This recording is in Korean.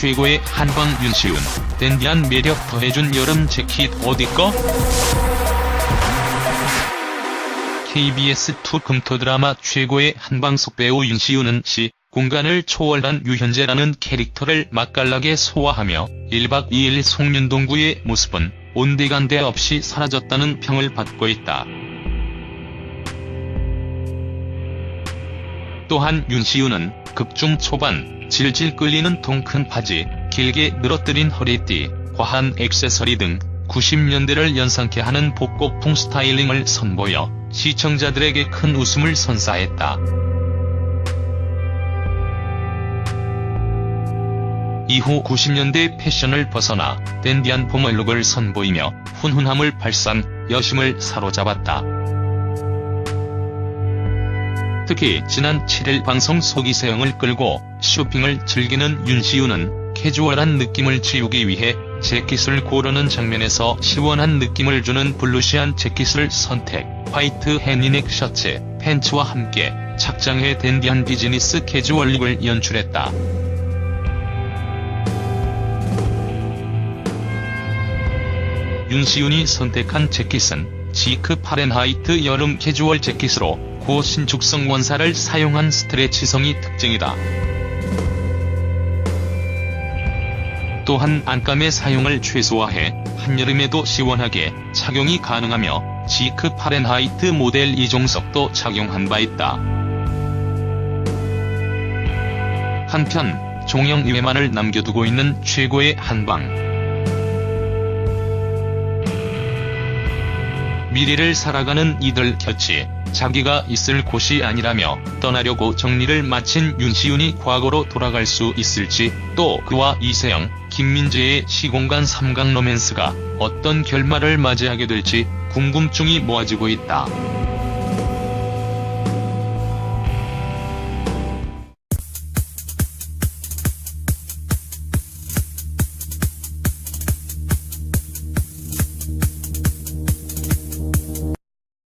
최고의 한방 윤시훈, 댄디한 매력 더해준 여름 재킷 어디 꺼? KBS2 금토 드라마 최고의 한방속 배우 윤시훈은 시, 공간을 초월한 유현재라는 캐릭터를 맛깔나게 소화하며 1박 2일 송윤동구의 모습은 온데간데 없이 사라졌다는 평을 받고 있다. 또한 윤시윤은 극중 초반 질질 끌리는 통큰 바지, 길게 늘어뜨린 허리띠, 과한 액세서리 등 90년대를 연상케 하는 복고풍 스타일링을 선보여 시청자들에게 큰 웃음을 선사했다. 이후 90년대 패션을 벗어나 댄디한 포멀룩을 선보이며 훈훈함을 발산, 여심을 사로잡았다. 특히 지난 7일 방송 속이세영을 끌고 쇼핑을 즐기는 윤시윤은 캐주얼한 느낌을 지우기 위해 재킷을 고르는 장면에서 시원한 느낌을 주는 블루시한 재킷을 선택, 화이트 해니넥 셔츠, 팬츠와 함께 착장해 댄디한 비즈니스 캐주얼룩을 연출했다. 윤시윤이 선택한 재킷은 지크 파렌하이트 여름 캐주얼 재킷으로 고신축성 원사를 사용한 스트레치성이 특징이다. 또한 안감의 사용을 최소화해 한여름에도 시원하게 착용이 가능하며 지크 파렌하이트 모델 이종석도 착용한 바 있다. 한편 종영 2회만을 남겨두고 있는 최고의 한방. 미래를 살아가는 이들 곁이 자기가 있을 곳이 아니라며 떠나려고 정리를 마친 윤시윤이 과거로 돌아갈 수 있을지 또 그와 이세영, 김민재의 시공간 삼각 로맨스가 어떤 결말을 맞이하게 될지 궁금증이 모아지고 있다.